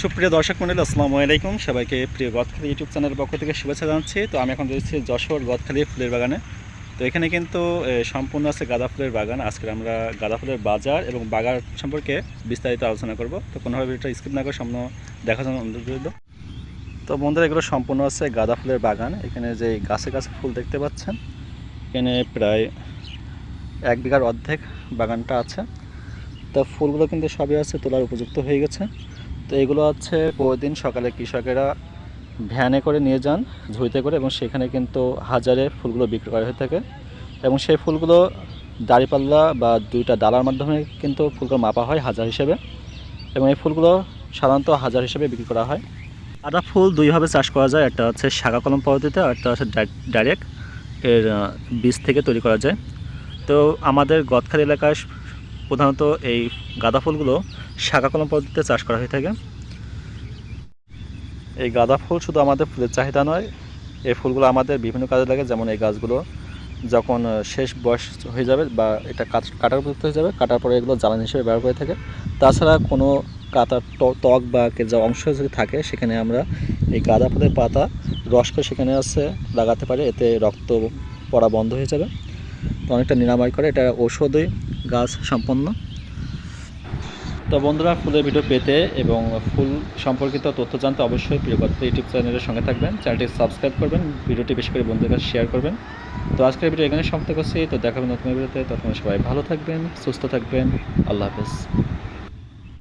সুপ্রিয় দর্শক মন্ডলী আসসালামু আলাইকুম। সবাইকে প্রিয় গদখালি ইউটিউব চ্যানেলের পক্ষ থেকে শুভেচ্ছা জানাচ্ছি। তো আমি এখন রয়েছি যশোর গদখালি ফুলের বাগানে। তো এখানে কিন্তু সম্পূর্ণ আছে গাঁদা ফুলের বাগান। আজকে আমরা গাঁদা ফুলের বাজার এবং বাগান সম্পর্কে বিস্তারিত আলোচনা করব। তো কোনোভাবে এটা স্কিপ না করে সম্পূর্ণ দেখার জন্য অনুরোধ তো বন্ধুরা, এগুলো সম্পূর্ণ আছে গাঁদা ফুলের বাগান। এখানে যে গাছে গাছে ফুল দেখতে পাচ্ছেন, এখানে প্রায় এক বিঘার অর্ধেক বাগানটা আছে। তো ফুলগুলো কিন্তু সবই আছে তোলার উপযুক্ত হয়ে গেছে। তো এগুলো হচ্ছে প্রতিদিন সকালে কৃষকেরা ভ্যানে করে নিয়ে যান, ঝুড়িতে করে এবং সেখানে কিন্তু হাজারে ফুলগুলো বিক্রি করা হয়ে থাকে। এবং সেই ফুলগুলো দাড়িপাল্লা বা দুইটা ডালার মাধ্যমে কিন্তু ফুলগুলো মাপা হয় হাজার হিসেবে। এবং এই ফুলগুলো সাধারণত হাজার হিসেবে বিক্রি করা হয়। আদা ফুল দুইভাবে চাষ করা যায়, একটা হচ্ছে শাখা কলম পদ্ধতিতে আর একটা হচ্ছে ডাইরেক্ট এর বীজ থেকে তৈরি করা যায়। তো আমাদের গদখালি এলাকায় প্রধানত এই গাঁদা ফুলগুলো শাখা কলম পদ্ধতিতে চাষ করা হয়ে থাকে। এই গাঁদা ফুল শুধু আমাদের ফুলের চাহিদা নয়, এই ফুলগুলো আমাদের বিভিন্ন কাজে লাগে, যেমন এই গাছগুলো যখন শেষ বয়স হয়ে যাবে বা এটা কাট- কাটার উপযুক্ত হয়ে যাবে, কাটার পরে এগুলো জ্বালানি হিসেবে ব্যবহার করে থাকে। তাছাড়া কোনো কাটার ট- ত্বক বা যা অংশ যদি থাকে, সেখানে আমরা এই গাঁদা ফুলের পাতা রস করে সেখানে আছে, লাগাতে পারি, এতে রক্ত পড়া বন্ধ হয়ে যাবে। অনেকটা নিরাময় করে, এটা ঔষধি গাছ সম্পন্ন। তো বন্ধুরা, ফুলের ভিডিও পেতে এবং ফুল সম্পর্কিত তথ্য জানতে অবশ্যই প্রিয়গত ইউটিউব চ্যানেলের সঙ্গে থাকবেন। চ্যানেলটি সাবস্ক্রাইব করবেন, ভিডিওটি বেশি করে বন্ধুদের কাছে শেয়ার করবেন। তো আজকের ভিডিও এখানে সমাপ্ত করছি। তো দেখাবেন নতুন ভিডিওতে। তখন সবাই ভালো থাকবেন, সুস্থ থাকবেন। আল্লাহ হাফেজ।